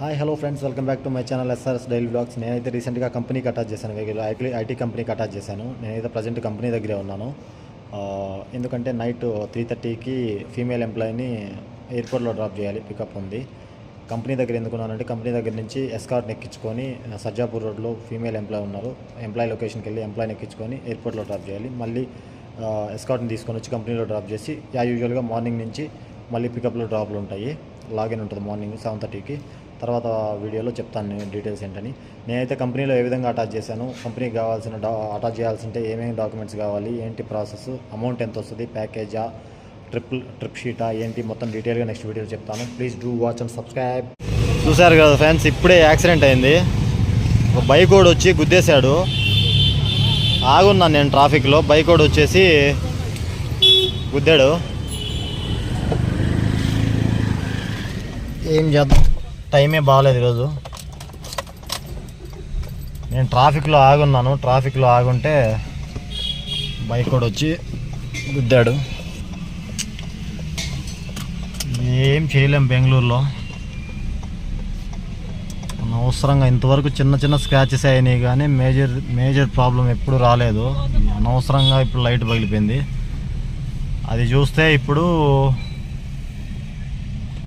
Hi hello friends welcome back to my channel SRS daily blogs నేనైతే రీసెంట్గా కంపెనీకి attach చేశాను. వెహికల్ ఐటీ ఐటీ కంపెనీకి అటాచ్ చేశాను. నేనైతే ప్రజెంట్ కంపెనీ దగ్గరే ఉన్నాను. ఎందుకంటే నైట్ త్రీ థర్టీకి ఫీమేల్ ఎంప్లాయీని ఎయిర్పోర్ట్లో డ్రాప్ చేయాలి పికప్ ఉంది. కంపెనీ దగ్గర ఎందుకున్నానంటే కంపెనీ దగ్గర నుంచి ఎస్కార్ట్ని ఎక్కించుకొని సజ్జాపూర్ రోడ్లో ఫీమేల్ ఎంప్లాయీ ఉన్నారు. ఎంప్లాయీ లొకేషన్కి వెళ్ళి ఎంప్లాయీని ఎక్కించుకొని ఎయిర్పోర్ట్లో డ్రాప్ చేయాలి. మళ్ళీ ఎస్కార్ట్ని తీసుకొని వచ్చి కంపెనీలో డ్రాప్ చేసి యా యూజువల్గా మార్నింగ్ నుంచి మళ్ళీ పికప్లో డ్రాప్లు ఉంటాయి. లాగిన్ ఉంటుంది మార్నింగ్ సెవెన్ థర్టీకి. తర్వాత వీడియోలో చెప్తాను నేను డీటెయిల్స్ ఏంటని. నేనైతే కంపెనీలో ఏ విధంగా అటాచ్ చేశాను కంపెనీకి కావాల్సిన డా అటాచ్ చేయాల్సింటే ఏమేమి డాక్యుమెంట్స్ కావాలి ఏంటి ప్రాసెస్ అమౌంట్ ఎంత వస్తుంది ప్యాకేజా ట్రిప్ ట్రిప్ షీటా ఏంటి మొత్తం డీటెయిల్గా నెక్స్ట్ వీడియోలో చెప్తాను. Please do watch and subscribe. చూశారు కదా ఫ్రెండ్స్ ఇప్పుడే యాక్సిడెంట్ అయింది. ఒక బైక్ కూడా వచ్చి గుద్దేశాడు. ఆగున్నాను నేను ట్రాఫిక్లో బైక్ కూడా వచ్చేసి గుద్దాడు. ఏం చేద్దాం? టైమే బాగాలేదు ఈరోజు. నేను ట్రాఫిక్లో ఆగున్నాను. ట్రాఫిక్లో ఆగుంటే బైక్ కూడా వచ్చి గుద్దాడు. ఏం చేయలేం బెంగళూరులో. అనవసరంగా ఇంతవరకు చిన్న చిన్న స్క్రాచెస్ అయినాయి కానీ మేజర్ మేజర్ ప్రాబ్లం ఎప్పుడు రాలేదు. అనవసరంగా ఇప్పుడు లైట్ పగిలిపోయింది. అది చూస్తే ఇప్పుడు